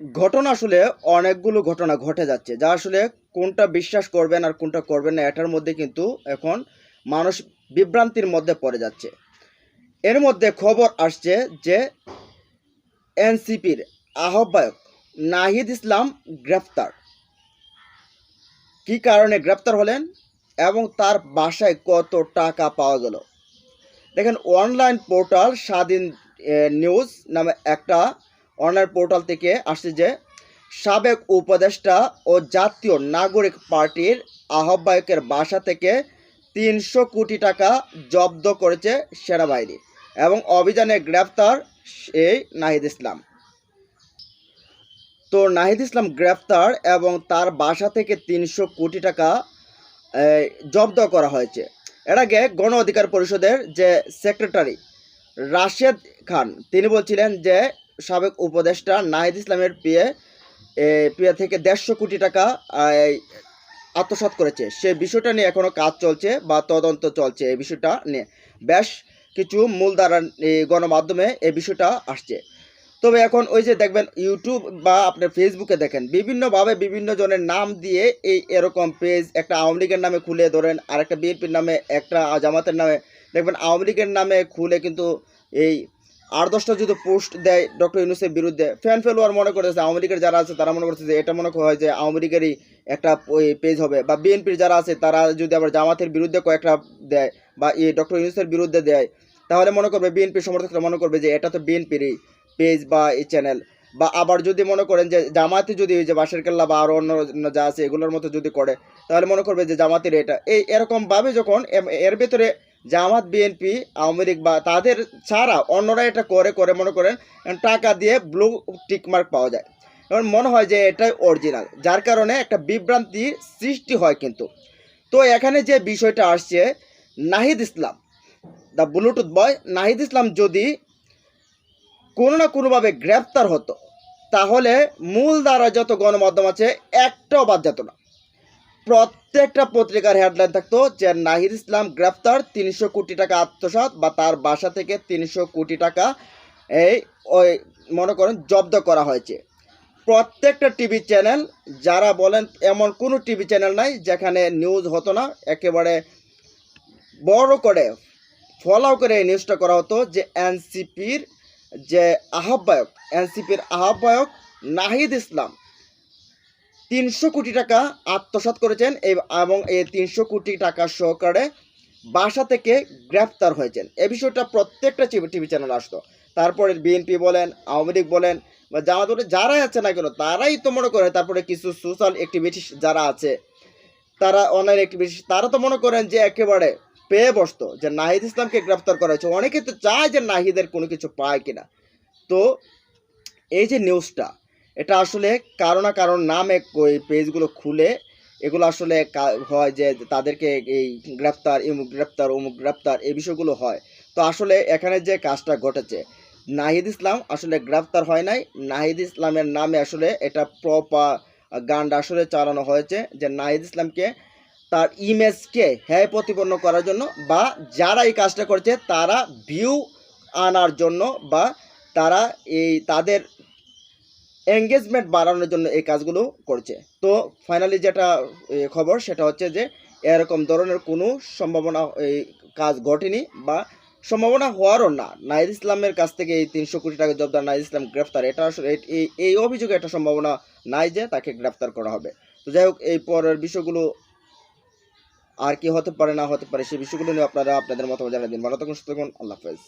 ঘটনা আসলে অনেকগুলো ঘটনা ঘটে যাচ্ছে, যা আসলে কোনটা বিশ্বাস করবেন আর কোনটা করবেন না, এটার মধ্যে কিন্তু এখন মানুষ বিভ্রান্তির মধ্যে পড়ে যাচ্ছে। এর মধ্যে খবর আসছে যে এনসিপির আহ্বায়ক নাহিদ ইসলাম গ্রেফতার। কি কারণে গ্রেফতার হলেন এবং তার বাসায় কত টাকা পাওয়া গেল? দেখেন, অনলাইন পোর্টাল স্বাধীন নিউজ নামে একটা অনলাইন পোর্টাল থেকে আসছে যে, সাবেক উপদেষ্টা ও জাতীয় নাগরিক পার্টির আহ্বায়কের বাসা থেকে তিনশো কোটি টাকা জব্দ করেছে সেনাবাহিনী এবং অভিযানে গ্রেফতার এই নাহিদ ইসলাম। তো নাহিদ ইসলাম গ্রেফতার এবং তার বাসা থেকে তিনশো কোটি টাকা জব্দ করা হয়েছে। এর আগে গণ অধিকার পরিষদের যে সেক্রেটারি রাশেদ খান, তিনি বলছিলেন যে সাবেক উপদেষ্টা নাহিদ ইসলামের পিয়ে পিয়ে থেকে দেড়শো কোটি টাকা এই, আত্মসাৎ করেছে। সে বিষয়টা নিয়ে এখনও কাজ চলছে বা তদন্ত চলছে এই বিষয়টা নিয়ে। বেশ কিছু মূলধারা গণমাধ্যমে এই বিষয়টা আসছে। তবে এখন ওই যে দেখবেন ইউটিউব বা আপনার ফেসবুকে দেখেন বিভিন্নভাবে বিভিন্ন জনের নাম দিয়ে এই এরকম পেজ একটা আওয়ামী লীগের নামে খুলে ধরেন আর একটা বিএনপির নামে একটা জামাতের নামে। দেখবেন আওয়ামী লীগের নামে খুলে কিন্তু এই আট দশটা যদি পোস্ট দেয় ডক্টর ইউনুসের বিরুদ্ধে ফ্যান ফেলোয়ার মনে করতেছে, আওয়ামী লীগের যারা আছে, তারা মনে করছে যে এটা মনে হয় যে আওয়ামী লীগেরই একটা পেজ হবে। বা বিএনপির যারা আছে, তারা যদি আবার জামাতের বিরুদ্ধে কয়েকটা দেয় বা এই ডক্টর ইউনুসের বিরুদ্ধে দেয়, তাহলে মনে করবে বিএনপির সমর্থকরা মনে করবে যে এটা তো বিএনপিরই পেজ বা এই চ্যানেল বা আবার যদি মনে করেন যে জামাতে যদি ওই যে বাসের কেল্লা বা আরও অন্য যা আছে, এগুলোর মতো যদি করে, তাহলে মনে করবে যে জামাতের এটা। এই এরকমভাবে যখন এর ভেতরে জামাত বিএনপি আওয়ামী লীগ বা তাদের ছাড়া অন্যরা এটা করে করে, মনে করেন, টাকা দিয়ে ব্লু টিকমার্ক পাওয়া যায়। এবং মনে হয় যে এটাই অরিজিনাল যার কারণে একটা বিভ্রান্তি সৃষ্টি হয় কিন্তু। তো এখানে যে বিষয়টা আসছে, Nahid Islam the Bluetooth boy Nahid Islam যদি কোনো না কোনোভাবে গ্রেপ্তার হতো, তাহলে মূল দ্বারা যত গণমাধ্যম আছে, একটাও বাদ যেত না। প্রত্যেকটা পত্রিকার হেডলাইন থাকতো যে নাহিদ ইসলাম গ্রেফতার তিনশো কোটি টাকা আত্মসাৎ বা তার বাসা থেকে তিনশো কোটি টাকা এই, ওই, মনে করেন, জব্দ করা হয়েছে। প্রত্যেকটা টিভি চ্যানেল, যারা বলেন এমন কোনো টিভি চ্যানেল নাই যেখানে নিউজ হতো না, একেবারে বড় করে, ফলাও করে এই নিউজটা করা হতো যে এনসিপির যে আহ্বায়ক, এনসিপির আহ্বায়ক নাহিদ ইসলাম। তিনশো কোটি টাকা আত্মসাৎ করেছেন এবং এই তিনশো কোটি টাকা সহকারে বাসা থেকে গ্রেফতার হয়েছেন। এ বিষয়টা প্রত্যেকটা টিভি চ্যানেল আসতো। তারপরে বিএনপি বলেন, আওয়ামী লীগ বলেন, বা জামাত বলেন যারাই আছে না কেন, তারাই তো মনে করে, তারপরে কিছু সোশ্যাল অ্যাক্টিভিটিস যারা আছে, তারা অনলাইন অ্যাক্টিভিটিস, তারা তো মনে করেন যে একেবারে পেয়ে বসতো, যে নাহিদ ইসলামকে গ্রেফতার করা হয়েছে। অনেকে তো চায় যে নাহিদের কোনো কিছু পায় কিনা। তো এই যে নিউজটা এটা আসলে কারও না কারোর নামে ওই পেজগুলো খুলে এগুলো আসলে হয় যে তাদেরকে এই গ্রেপ্তার ইমুক গ্রেপ্তার, অমুক গ্রেপ্তার এই বিষয়গুলো হয়। তো আসলে এখানে যে কাজটা ঘটেছে, নাহিদ ইসলাম আসলে গ্রেপ্তার হয় নাই। নাহিদ ইসলামের নামে আসলে এটা প্রপা গানটা আসলে চালানো হয়েছে যে নাহিদ ইসলামকে তার ইমেজকে হ্যায় প্রতিপন্ন করার জন্য বা যারা এই কাজটা করছে তারা ভিউ আনার জন্য বা তারা এই তাদের এঙ্গেজমেন্ট বাড়ানোর জন্য এই কাজগুলো করছে। তো ফাইনালি যেটা খবর সেটা হচ্ছে যে, এরকম ধরনের কোনো সম্ভাবনা এই কাজ ঘটেনি বা সম্ভাবনা হওয়ারও না। নাহিদ ইসলামের কাছ থেকে এই তিনশো কোটি টাকা জব্দ নাহিদ ইসলাম গ্রেফতার, এটা আসলে এই অভিযোগে একটা সম্ভাবনা নাই যে তাকে গ্রেফতার করা হবে। তো যাই হোক, এই পরের বিষয়গুলো আর কি হতে পারে না হতে পারে সেই বিষয়গুলো নিয়ে আপনারা আপনাদের মতামত জানিয়ে দিন। ভালো থাকুন, সুস্থ থাকুন, আল্লাহ হাফেজ।